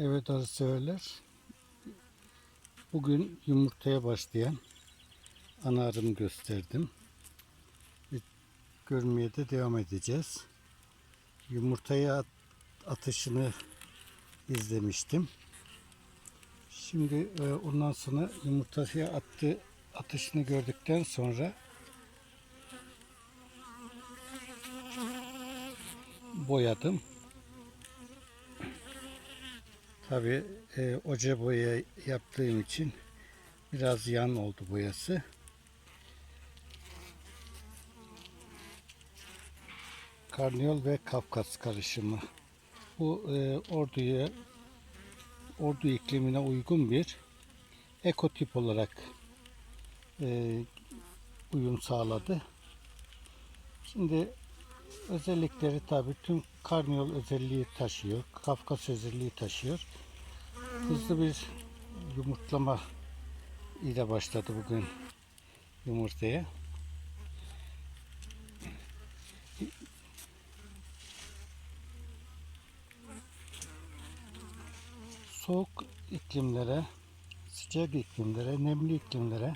Evet arı severler. Bugün yumurtaya başlayan ana arımı gösterdim. Görmeye de devam edeceğiz. Yumurtaya at- atışını izlemiştim. Şimdi e, ondan sonra yumurtaya attı atışını gördükten sonra boyadım. Tabi e, oca boya yaptığım için biraz yan oldu boyası. Karniyol ve Kafkas karışımı. Bu e, orduya ordu iklimine uygun bir ekotip olarak e, uyum sağladı. Şimdi özellikleri tabi tüm karniyol özelliği taşıyor. Kafkas özelliği taşıyor. Hızlı bir yumurtlama ile başladı bugün yumurtaya. Soğuk iklimlere, sıcak iklimlere, nemli iklimlere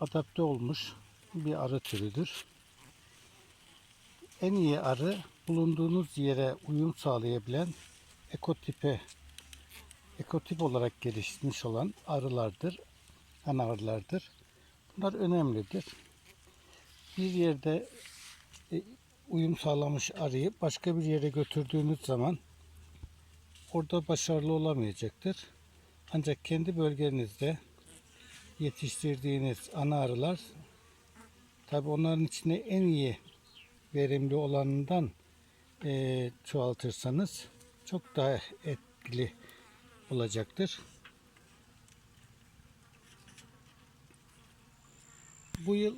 adapte olmuş bir arı türüdür. En iyi arı bulunduğunuz yere uyum sağlayabilen ekotipe ekotip olarak gelişmiş olan arılardır. Ana arılardır. Bunlar önemlidir. Bir yerde e, uyum sağlamış arıyı başka bir yere götürdüğünüz zaman orada başarılı olamayacaktır. Ancak kendi bölgenizde yetiştirdiğiniz ana arılar tabi onların içinde en iyi verimli olanından e, çoğaltırsanız çok daha etkili olacaktır. Bu yıl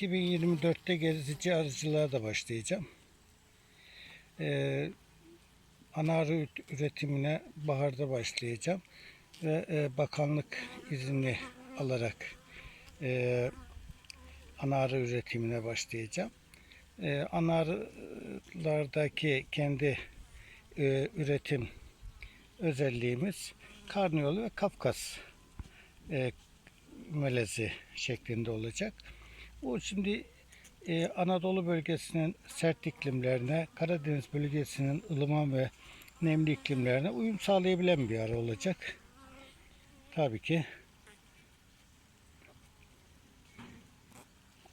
...2024'te gezici arıcılığa da başlayacağım. Ee, ana arı üret- üretimine baharda başlayacağım. Ve e, bakanlık izni alarak e, ana arı üretimine başlayacağım. Ee, ana arılardaki kendi e, üretim özelliğimiz karniyolu ve kafkas e, melezi şeklinde olacak. Bu şimdi e, Anadolu bölgesinin sert iklimlerine, Karadeniz bölgesinin ılıman ve nemli iklimlerine uyum sağlayabilen bir arı olacak. Tabii ki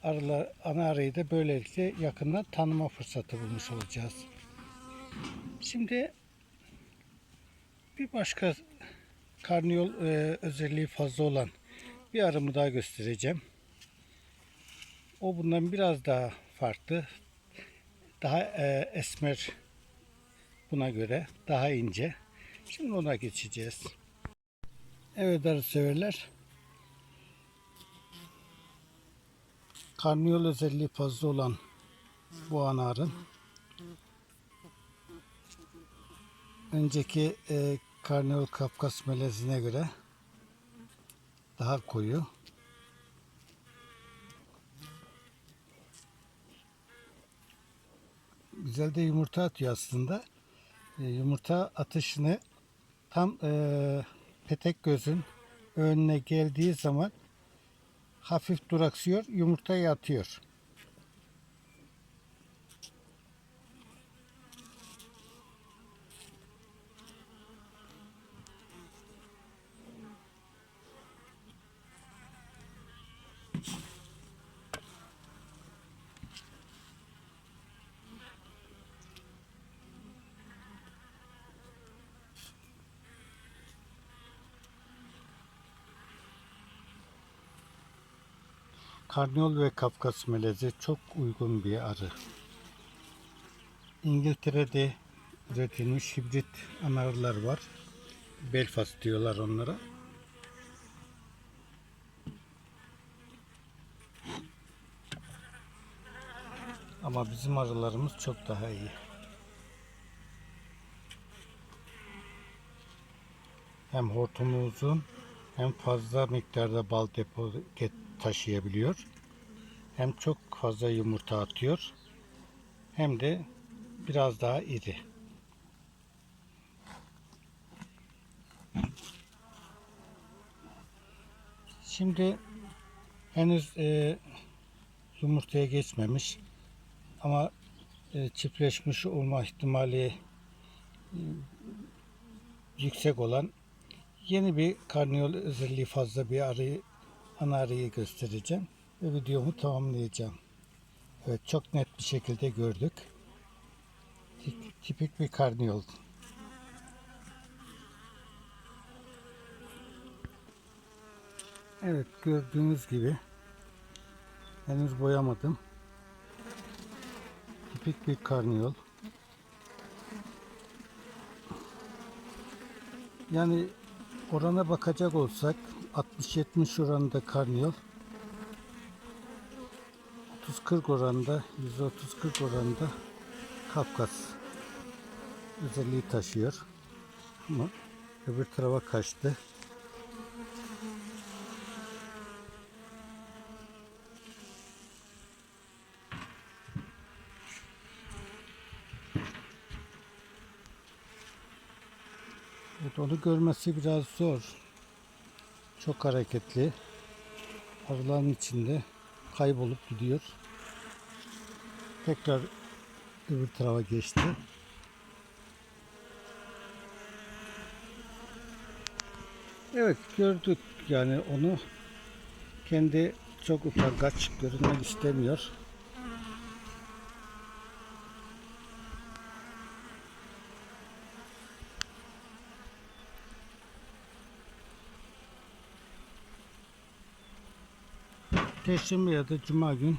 arılar, ana arıyı da böylelikle yakından tanıma fırsatı bulmuş olacağız. Şimdi bir başka karniyol e, özelliği fazla olan bir arımı daha göstereceğim. O bundan biraz daha farklı. Daha e, esmer buna göre. Daha ince. Şimdi ona geçeceğiz. Evet arı severler. Karniyol özelliği fazla olan bu ana arı önceki e, karniyol kafkas melezine göre daha koyu. Güzel de yumurta atıyor aslında. E, yumurta atışını tam e, petek gözün önüne geldiği zaman hafif duraksıyor, yumurtayı atıyor. Karniyol ve Kafkas melezi çok uygun bir arı. İngiltere'de üretilmiş hibrit anarılar var. Belfast diyorlar onlara. Ama bizim arılarımız çok daha iyi. Hem hortumu uzun hem fazla miktarda bal depo taşıyabiliyor. Hem çok fazla yumurta atıyor. Hem de biraz daha iri. Şimdi henüz e, yumurtaya geçmemiş ama e, çiftleşmiş olma ihtimali e, yüksek olan yeni bir karniyol özelliği fazla bir arıyı ana arıyı göstereceğim ve videomu tamamlayacağım. Evet çok net bir şekilde gördük. Tip- Tipik bir karniyol. Evet gördüğünüz gibi henüz boyamadım. Tipik bir karniyol. Yani orana bakacak olsak 60-70 oranında karniyol 30-40 oranında 130-40 oranında Kafkas özelliği taşıyor. Ama öbür tarafa kaçtı. Evet, onu görmesi biraz zor. Çok hareketli. Arıların içinde kaybolup gidiyor. Tekrar öbür tarafa geçti. Evet gördük yani onu kendi çok utangaç görünmek istemiyor. Perşembe ya da Cuma gün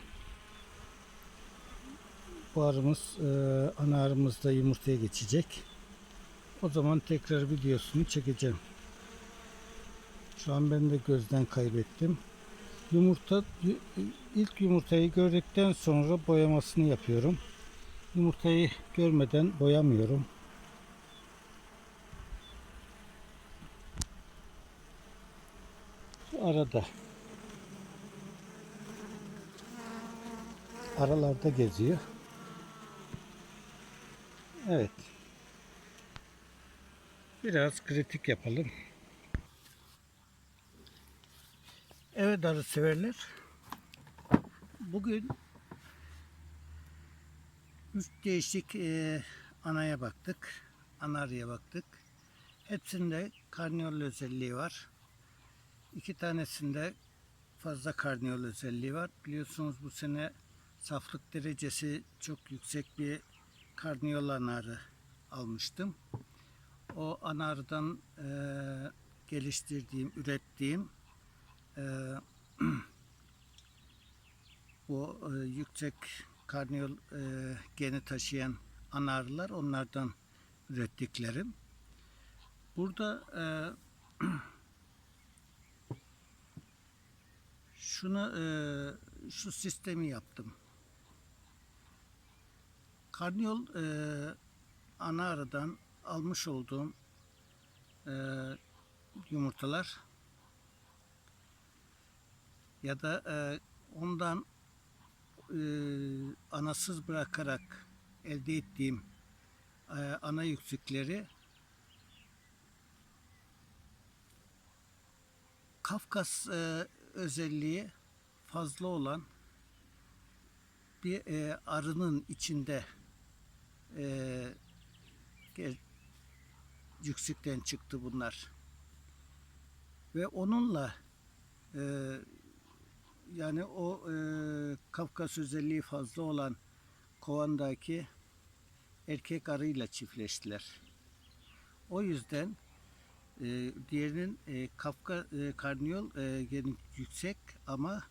bu arımız e, ana arımızda yumurtaya geçecek. O zaman tekrar videosunu çekeceğim. Şu an ben de gözden kaybettim. Yumurta ilk yumurtayı gördükten sonra boyamasını yapıyorum. Yumurtayı görmeden boyamıyorum. Bu arada aralarda geziyor. Evet. Biraz kritik yapalım. Evet arı severler. Bugün üç değişik e, anaya baktık. Ana arıya baktık. Hepsinde karniyol özelliği var. İki tanesinde fazla karniyol özelliği var. Biliyorsunuz bu sene saflık derecesi çok yüksek bir karniyol anarı almıştım. O anardan e, geliştirdiğim, ürettiğim e, bu e, yüksek karniyol e, geni taşıyan anarlar onlardan ürettiklerim. Burada e, şunu e, şu sistemi yaptım. Karniyol e, ana aradan almış olduğum e, yumurtalar ya da e, ondan e, anasız bırakarak elde ettiğim e, ana yüksükleri Kafkas e, özelliği fazla olan bir e, arının içinde e, gel- yüksekten çıktı bunlar. Ve onunla e, yani o e, Kafkas özelliği fazla olan kovandaki erkek arıyla çiftleştiler. O yüzden e, diğerinin e, Kafka e, karniyol e, geni yüksek ama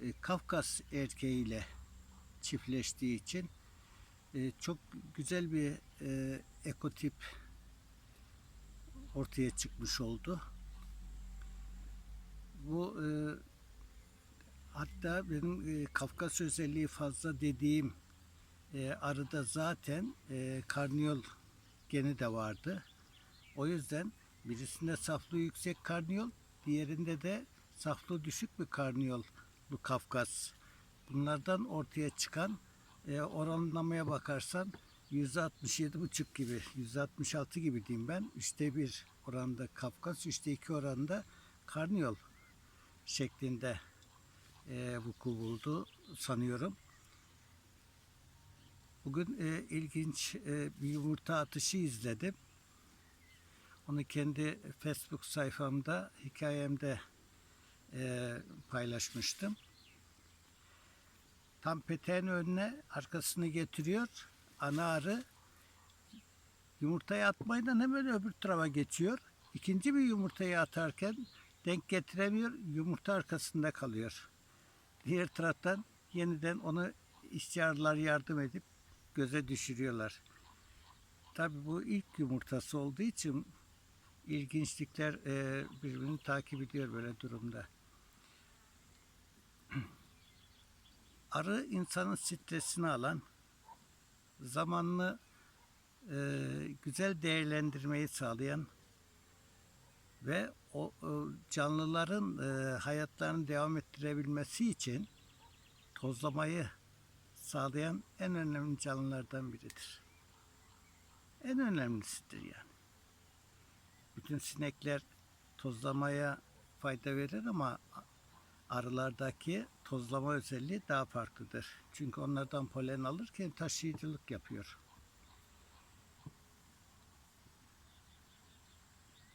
e, Kafkas erkeğiyle çiftleştiği için e, çok güzel bir e, ekotip ortaya çıkmış oldu. Bu e, hatta benim e, Kafkas özelliği fazla dediğim e, arıda zaten e, karniyol geni de vardı. O yüzden birisinde saflığı yüksek karniyol, diğerinde de saflığı düşük bir karniyol bu Kafkas Bunlardan ortaya çıkan e, oranlamaya bakarsan %67,5 gibi, %66 gibi diyeyim ben. Üçte bir oranda Kafkas, üçte iki oranda karniyol şeklinde e, vuku buldu sanıyorum. Bugün e, ilginç e, bir yumurta atışı izledim. Onu kendi Facebook sayfamda, hikayemde e, paylaşmıştım. Tam peteğin önüne arkasını getiriyor. Ana arı yumurtayı atmayla hemen öbür tarafa geçiyor. İkinci bir yumurtayı atarken denk getiremiyor. Yumurta arkasında kalıyor. Diğer taraftan yeniden onu işçi arılar yardım edip göze düşürüyorlar. Tabi bu ilk yumurtası olduğu için ilginçlikler birbirini takip ediyor böyle durumda. Arı insanın stresini alan, zamanını e, güzel değerlendirmeyi sağlayan ve o, o canlıların e, hayatlarını devam ettirebilmesi için tozlamayı sağlayan en önemli canlılardan biridir. En önemlisidir yani. Bütün sinekler tozlamaya fayda verir ama arılardaki tozlama özelliği daha farklıdır. Çünkü onlardan polen alırken taşıyıcılık yapıyor.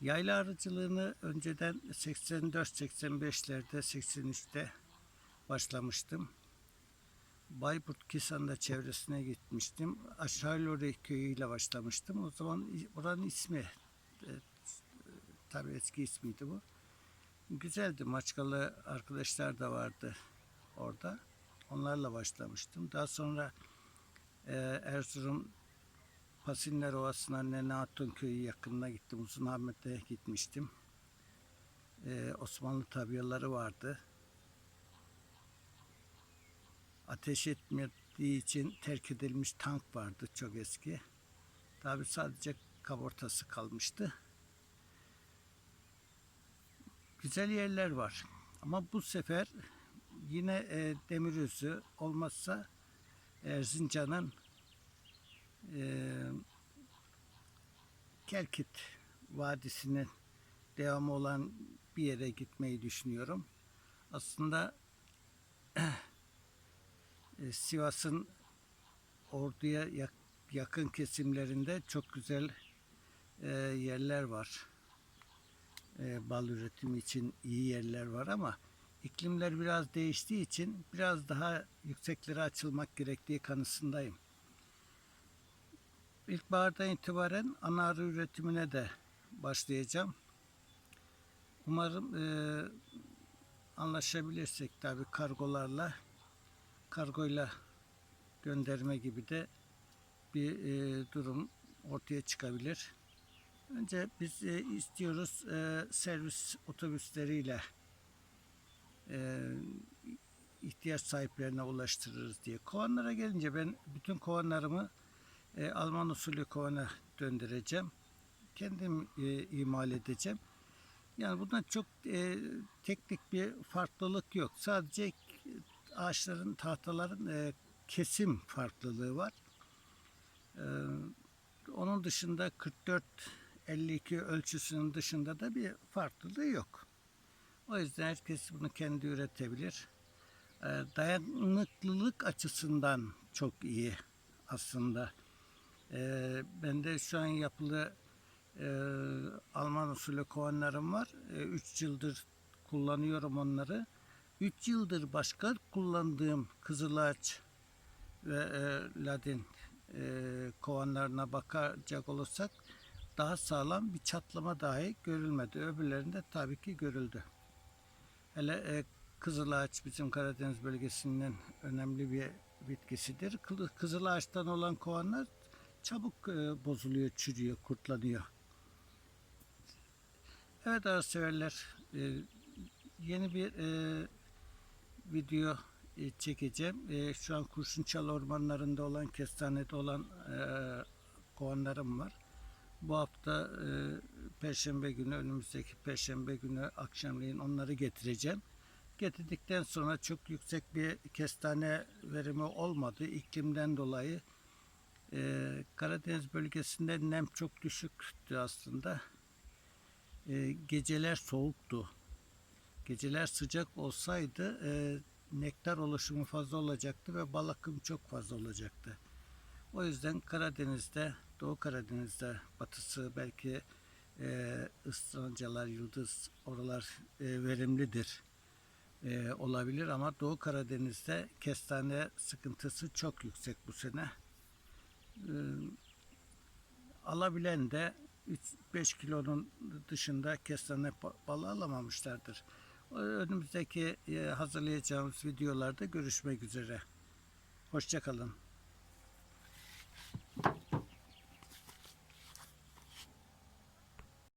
Yayla arıcılığını önceden 84-85'lerde, 83'te başlamıştım. Bayburt Kisan'da çevresine gitmiştim. Aşağı Lore köyüyle başlamıştım. O zaman buranın ismi, e, tabii eski ismiydi bu. Güzeldi. Maçkalı arkadaşlar da vardı orada. Onlarla başlamıştım. Daha sonra e, Erzurum Pasinler Ovası'na Nene Hatun Köyü yakınına gittim. Uzunahmet'e gitmiştim. E, Osmanlı tabiyaları vardı. Ateş etmediği için terk edilmiş tank vardı çok eski. Tabi sadece kabortası kalmıştı. Güzel yerler var. Ama bu sefer yine e, Demirözü olmazsa Erzincan'ın e, Kelkit Vadisi'nin devamı olan bir yere gitmeyi düşünüyorum. Aslında e, Sivas'ın orduya yak- yakın kesimlerinde çok güzel e, yerler var. E, bal üretimi için iyi yerler var ama iklimler biraz değiştiği için biraz daha yükseklere açılmak gerektiği kanısındayım. İlkbahardan itibaren ana arı üretimine de başlayacağım. Umarım e, anlaşabilirsek tabi kargolarla kargoyla gönderme gibi de bir e, durum ortaya çıkabilir. Önce biz e, istiyoruz e, servis otobüsleriyle e, ihtiyaç sahiplerine ulaştırırız diye. Kovanlara gelince ben bütün kovanlarımı e, Alman usulü kovana döndüreceğim. Kendim e, imal edeceğim. Yani bundan çok e, teknik bir farklılık yok. Sadece ağaçların, tahtaların e, kesim farklılığı var. E, onun dışında 44-52 ölçüsünün dışında da bir farklılığı yok. O yüzden herkes bunu kendi üretebilir. E, dayanıklılık açısından çok iyi aslında. E, bende şu an yapılı e, Alman usulü kovanlarım var. 3 yıldır kullanıyorum onları. 3 yıldır başka kullandığım kızılaç ve e, ladin e, kovanlarına bakacak olursak daha sağlam bir çatlama dahi görülmedi. Öbürlerinde tabii ki görüldü. Hele e, kızılağaç bizim Karadeniz bölgesinin önemli bir bitkisidir. Kı- Kızılağaçtan olan kovanlar çabuk e, bozuluyor, çürüyor, kurtlanıyor. Evet ağaç severler, e, yeni bir e, video e, çekeceğim. E, şu an Kurşunçal ormanlarında olan, kestanede olan e, kovanlarım var. Bu hafta e, Perşembe günü, önümüzdeki Perşembe günü akşamleyin onları getireceğim. Getirdikten sonra çok yüksek bir kestane verimi olmadı. İklimden dolayı e, Karadeniz bölgesinde nem çok düşüktü aslında. E, geceler soğuktu. Geceler sıcak olsaydı e, nektar oluşumu fazla olacaktı ve bal akımı çok fazla olacaktı. O yüzden Karadeniz'de, Doğu Karadeniz'de batısı belki e, ıslancalar, yıldız oralar e, verimlidir e, olabilir ama Doğu Karadeniz'de kestane sıkıntısı çok yüksek bu sene. E, alabilen de 3-5 kilonun dışında kestane ba- balı alamamışlardır. Önümüzdeki e, hazırlayacağımız videolarda görüşmek üzere. Hoşçakalın.